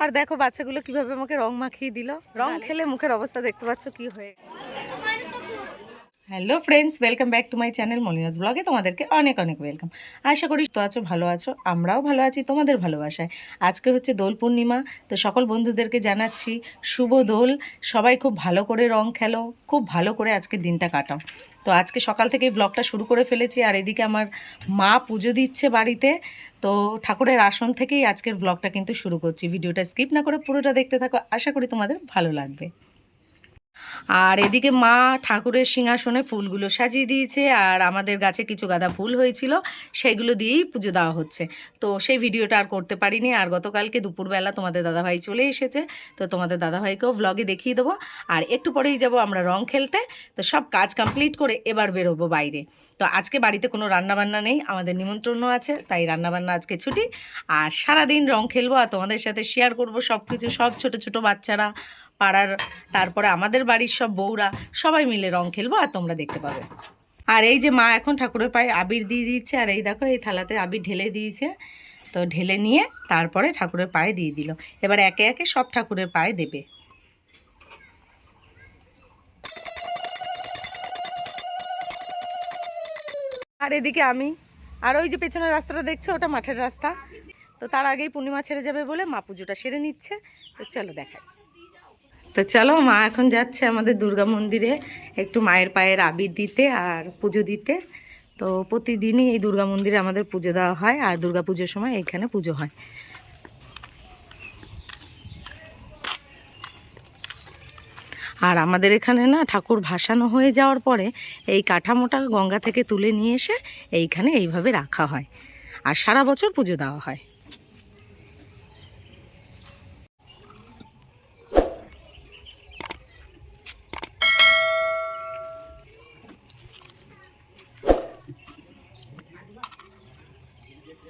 আর দেখো বাচ্চাগুলো কীভাবে আমাকে রং মাখিয়ে দিল। রং খেলে মুখের অবস্থা দেখতে পাচ্ছ কি হয়ে hello friends welcome back to my channel Molina's ব্লগে তোমাদেরকে অনেক অনেক ওয়েলকাম আশা করি তো আছো, ভালো আছো, আমরাও ভালো আছি, তোমাদের ভালোবাসায়। আজকে হচ্ছে দোল পূর্ণিমা, তো সকল বন্ধুদেরকে জানাচ্ছি, শুভ দোল। সবাই খুব ভালো করে রং খেলো, খুব ভালো করে আজকে দিনটা কাটাও। তো আজকে সকাল থেকেই ব্লগটা শুরু করে ফেলেছি, আর এদিকে আমার মা পুজো দিচ্ছে বাড়িতে। তো ঠাকুরের আসন থেকেই আজকের ব্লগটা কিন্তু শুরু করছি। ভিডিওটা স্কিপ না করে পুরোটা দেখতে থাকো, আশা করি তোমাদের ভালো লাগবে। আর এদিকে মা ঠাকুরের সিংহাসনে ফুলগুলো সাজিয়ে দিয়েছে, আর আমাদের গাছে কিছু গাঁদা ফুল হয়েছিল সেইগুলো দিয়েই পুজো দেওয়া হচ্ছে। তো সেই ভিডিওটা আর করতে পারিনি, আর গতকালকে দুপুরবেলা তোমাদের দাদাভাই চলে এসেছে, তো তোমাদের দাদাভাইকেও ব্লগে দেখিয়ে দেবো। আর একটু পরেই যাব আমরা রং খেলতে, তো সব কাজ কমপ্লিট করে এবার বেরোবো বাইরে। তো আজকে বাড়িতে কোনো রান্নাবান্না নেই, আমাদের নিমন্ত্রণও আছে, তাই রান্নাবান্না আজকে ছুটি। আর সারাদিন রং খেলব, আর তোমাদের সাথে শেয়ার করব সব কিছু সব ছোট ছোট বাচ্চারা পাড়ার, তারপরে আমাদের বাড়ির সব বউরা সবাই মিলে রং খেলব আর তোমরা দেখতে পাবে। আর এই যে মা এখন ঠাকুরের পায়ে আবির দিয়ে দিচ্ছে আর এই দেখো এই থালাতে আবির ঢেলে দিয়েছে। তো ঢেলে নিয়ে তারপরে ঠাকুরের পায়ে দিয়ে দিল। এবার একে একে সব ঠাকুরের পায়ে দেবে। আর এদিকে আমি, আর ওই যে পেছনের রাস্তাটা দেখছ? ওটা মাঠের রাস্তা। তো তার আগেই পূর্ণিমা ছেড়ে যাবে বলে মা পুজোটা সেরে নিচ্ছে। তো চলো দেখাই। তো চলো মা এখন যাচ্ছে আমাদের দুর্গা মন্দিরে একটু মায়ের পায়ের আবির দিতে আর পুজো দিতে। তো প্রতিদিনই এই দুর্গা মন্দিরে আমাদের পুজো দেওয়া হয় আর দুর্গা পুজোর সময় এইখানে পুজো হয়। আর আমাদের এখানে না ঠাকুর ভাসানো হয়ে যাওয়ার পরে এই কাঠামোটা গঙ্গা থেকে তুলে নিয়ে এসে এইখানে এইভাবে রাখা হয়। আর সারা বছর পুজো দেওয়া হয়।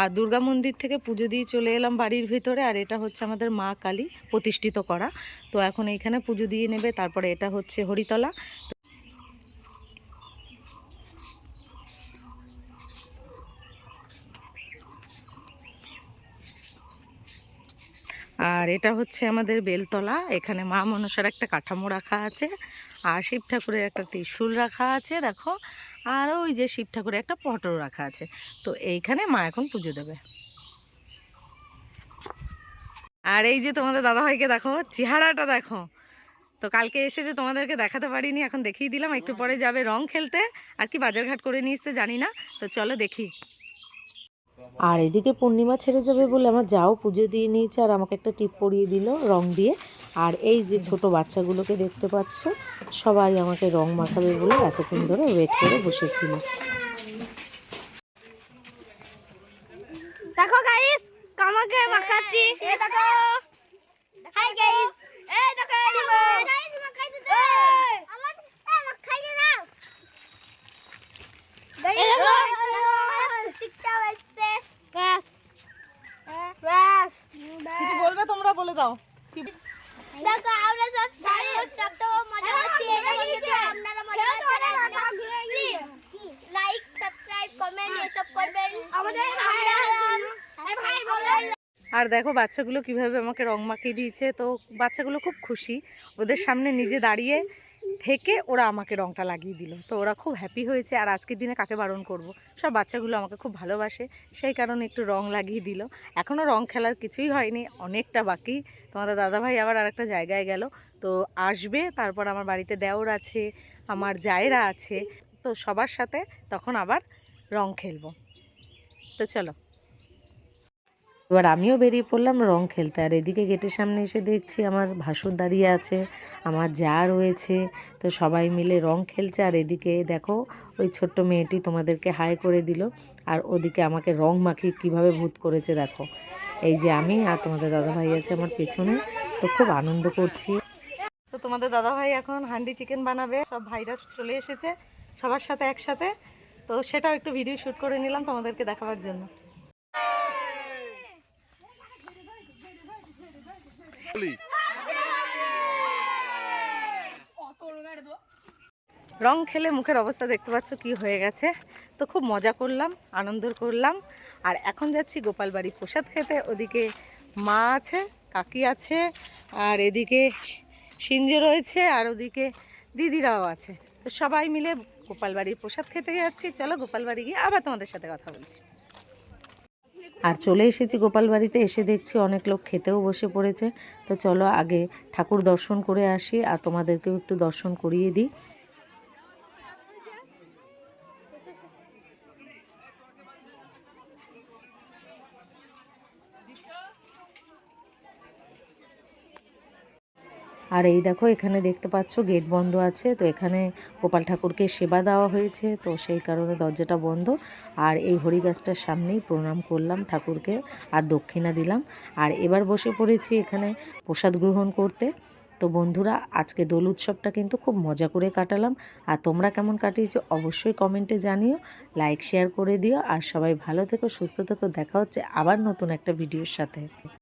আর দুর্গা মন্দির থেকে পুজো দিয়ে চলে এলাম বাড়ির ভিতরে, আর এটা হচ্ছে আমাদের মা কালী প্রতিষ্ঠিত করা। তো এখন এইখানে পুজো দিয়ে নেবে, তারপরে এটা হচ্ছে হরিতলা। আর এটা হচ্ছে আমাদের বেলতলা, এখানে মা মনসার একটা কাঠামো রাখা আছে, আর শিব ঠাকুরের একটা ত্রিশূল রাখা আছে, দেখো। আর ওই যে শিব ঠাকুরের একটা পটল রাখা আছে। তো এইখানে মা এখন পুজো দেবে। আর এই যে তোমাদের দাদাভাইকে দেখো চেহারাটা দেখো। তো কালকে এসে যে তোমাদেরকে দেখাতে পারিনি এখন দেখিয়ে দিলাম। একটু পরে যাবে রং খেলতে। আর কি বাজারঘাট করে নিয়ে এসছে জানি না। তো চলো দেখি। আর এদিকে পূর্ণিমা ছেড়ে যাবে বলে আমার যাও পুজো দিয়ে নিয়েছে আর আমাকে একটা টিপ পরিয়ে দিল রং দিয়ে। আর এই যে ছোট বাচ্চাগুলোকে দেখতে পাচ্ছ সবাই আমাকে রং মাখাবে বলে এতক্ষণ ধরে ওয়েট করে বসেছিল। দেখো গাইস কামাকে মাখাচ্ছি। এ দেখো। হাই গাইস এ দেখো গাইস মাখাই দিতে আমার মাখাই দে না দেখো শিখতে আসছে ব্যাস ব্যাস কিছু বলবে তোমরা বলে দাও। দেখো আমরা সব ছাড়ি সব তো মজা হচ্ছে আপনারা মজা হচ্ছে লাইক সাবস্ক্রাইব কমেন্ট এসব করবেন। আমাদের ভাই বলেন আর দেখো বাচ্চাগুলো কীভাবে আমাকে রং মাখিয়ে দিয়েছে তো বাচ্চাগুলো খুব খুশি। ওদের সামনে নিজে দাঁড়িয়ে থেকে ওরা আমাকে রংটা লাগিয়ে দিল। তো ওরা খুব হ্যাপি হয়েছে আর আজকের দিনে কাকে বারণ করব? সব বাচ্চাগুলো আমাকে খুব ভালোবাসে, সেই কারণে একটু রং লাগিয়ে দিল। এখনও রং খেলার কিছুই হয়নি, অনেকটা বাকি। তোমাদের দাদাভাই আবার আরেকটা জায়গায় গেল, তো আসবে, তারপর আমার বাড়িতে দেওর আছে, আমার জায়েরা আছে, তো সবার সাথে তখন আবার রং খেলব। তো চলো। এবার আমিও বেরিয়ে পড়লাম রং খেলতে। আর এদিকে গেটের সামনে এসে দেখছি আমার ভাসুর দাঁড়িয়ে আছে, আমার যা রয়েছে। তো সবাই মিলে রং খেলছে। আর এদিকে দেখো, ওই ছোট্ট মেয়েটি তোমাদেরকে হাই করে দিল। আর ওদিকে আমাকে রং মাখিয়ে কীভাবে ভূত করেছে দেখো। এই যে আমি আর তোমাদের দাদাভাই আছে আমার পেছনে। তো খুব আনন্দ করছি। তো তোমাদের দাদাভাই এখন হান্ডি চিকেন বানাবে। সব ভাইরা চলে এসেছে সবার সাথে একসাথে। তো সেটাও একটু ভিডিও শ্যুট করে নিলাম তোমাদেরকে দেখাবার জন্য। রং খেলে মুখের অবস্থা দেখতে পাচ্ছ কি হয়ে গেছে। তো খুব মজা করলাম আনন্দ করলাম। আর এখন যাচ্ছি গোপাল বাড়ি প্রসাদ খেতে। ওদিকে মা আছে, কাকি আছে, আর এদিকে সিঞ্জে রয়েছে, আর ওদিকে দিদিরাও আছে। তো সবাই মিলে গোপাল বাড়ির প্রসাদ খেতে যাচ্ছি। চলো গোপাল বাড়ি গিয়ে আবার তোমাদের সাথে কথা বলছি। আর চলে এসেছি গোপাল বাড়িতে, এসে দেখছি অনেক লোক খেতেও বসে পড়েছে। তো চলো আগে ঠাকুর দর্শন করে আসি আর তোমাদেরকেও একটু দর্শন করিয়ে দিই। আর এই দেখো, এখানে দেখতে পাচ্ছ গেট বন্ধ আছে। তো এখানে গোপাল ঠাকুরকে সেবা দেওয়া হয়েছে। তো সেই কারণে দরজাটা বন্ধ। আর এই হরি গাছটার সামনেই প্রণাম করলাম ঠাকুরকে আর দক্ষিণা দিলাম। আর এবার বসে পড়েছি এখানে প্রসাদ গ্রহণ করতে। তো বন্ধুরা, আজকে দোল উৎসবটা কিন্তু খুব মজা করে কাটালাম। আর তোমরা কেমন কাটিয়েছো অবশ্যই কমেন্টে জানিও। লাইক, শেয়ার করে দিও। আর সবাই ভালো থেকো, সুস্থ থেকো। দেখা হচ্ছে আবার নতুন একটা ভিডিওর সাথে।